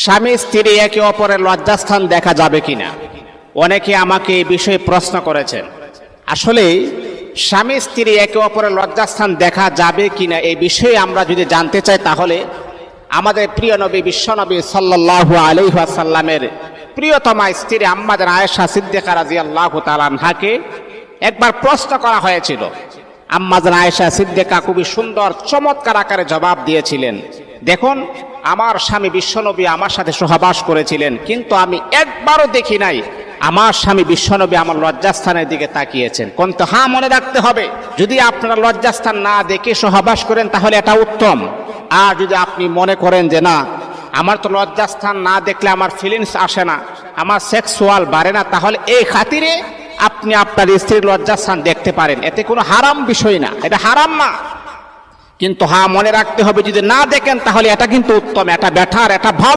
স্বামী, স্ত্রী একে অপরের লজ্জাস্থান দেখা যাবে কিনা? অনেকে আমাকে এই বিষয়ে প্রশ্ন করেছেন। আসলে, স্বামী, স্ত্রী একে অপরের লজ্জাস্থান দেখা যাবে কিনা এই বিষয়ে আমরা যদি জানতে চাই, তাহলে আমাদের প্রিয় নবী বিশ্বনবী সাল্লাল্লাহু আলাইহি ওয়াসাল্লামের প্রিয়তমা স্ত্রী আম্মাদের আয়েশা সিদ্দিকা তাআলা আনহাকে একবার প্রশ্ন করা হয়েছিল। আম্মাজান আয়েশা সিদ্দিকা খুবই সুন্দর, চমৎকার আকারে জবাব দিয়েছিলেন। দেখুন, আমার স্বামী বিশ্বনবী আমার সাথে সহবাস করেছিলেন, কিন্তু আমি একবারও দেখি নাই, আমার স্বামী বিশ্বনবী আমার লজ্জাস্থানের দিকে তাকিয়েছেন। কিন্তু হ্যাঁ মনে রাখতে হবে, যদি আপনারা লজ্জাস্থান না দেখে সহবাস করেন, তাহলে এটা উত্তম। আর যদি আপনি মনে করেন যে না, আমার তো লজ্জাস্থান না দেখলে আমার ফিলিংস আসে না, আমার সেক্সুয়াল বাড়ে না, তাহলে এই খাতিরে আপনি আপনার স্ত্রীর লজ্জাস্থান দেখতে পারেন। এতে কোনো হারাম বিষয় না। এটা হারাম না। কিন্তু হ্যাঁ মনে রাখতে হবে, যদি না দেখেন, তাহলে এটা কিন্তু উত্তম, এটা ব্যাথার এটা ভাব